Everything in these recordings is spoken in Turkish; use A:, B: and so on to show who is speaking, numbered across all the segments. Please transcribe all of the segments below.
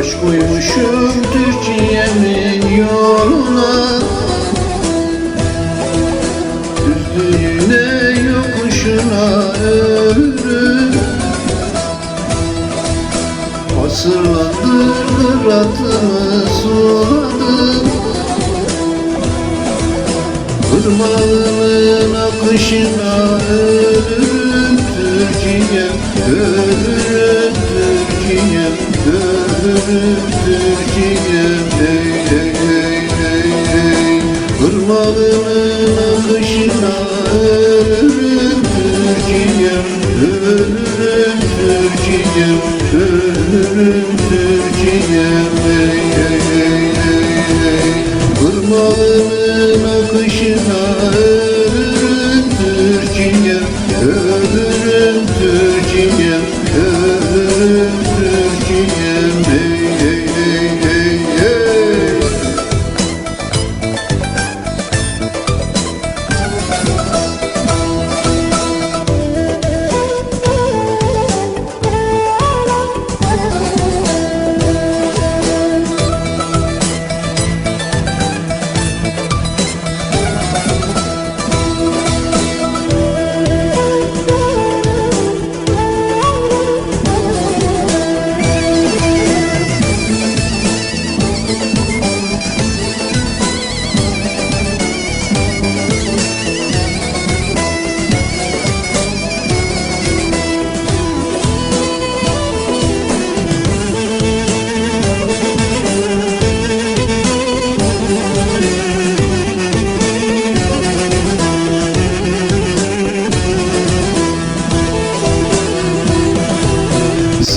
A: Baş koymuşum Türkiye'nin yoluna. Düzlüğüne yokuşuna ömrüm Asırlandır kıratımı suladım Irmağının akışına ölürüm Türkiye ölürüm Türkiye'm Hey hey hey hey hey Irmağının akışına ölürüm Türkiye'm Ölürüm Türkiye'm Ölürüm Türkiye'm Hey hey hey hey hey Irmağının akışına ölürüm Türkiye'm Ölürüm Türkiye'm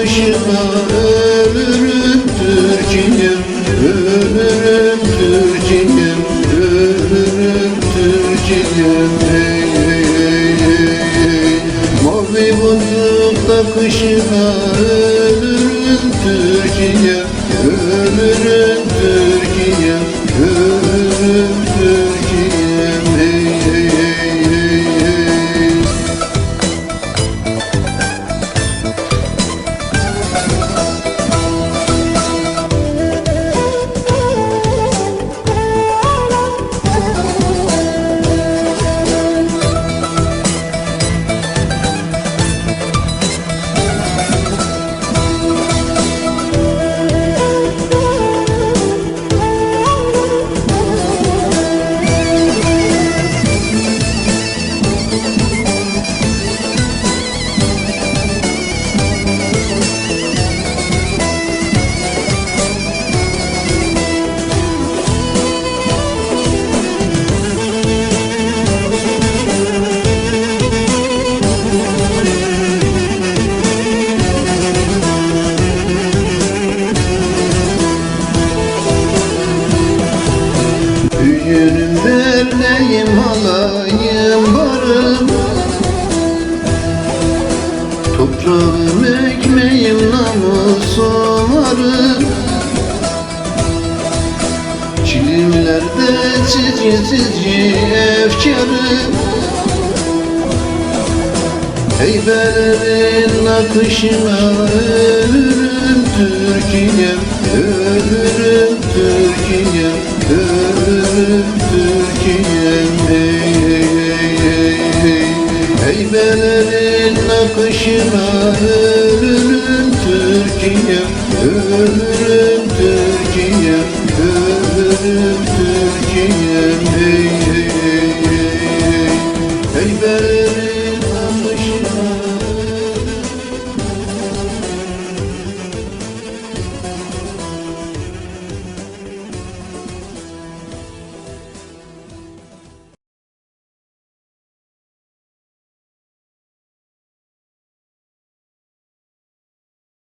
A: takışına ölürüm Türkiye Ölürüm Türkiye Ölürüm Türkiye Hey hey hey hey hey. Mavi boncuk takışına ölürüm Türkiye Ölürüm Çilimlerde çizgi çizgi efkarım Heybelerin akışına ölürüm Türkiye'm Ölürüm Türkiye'm Ölürüm Türkiye'm. Hey hey hey hey hey Heybelerin akışına ölürüm Türkiye'm Ölürüm Türkiye'm Ölürüm Türkiye'm Hey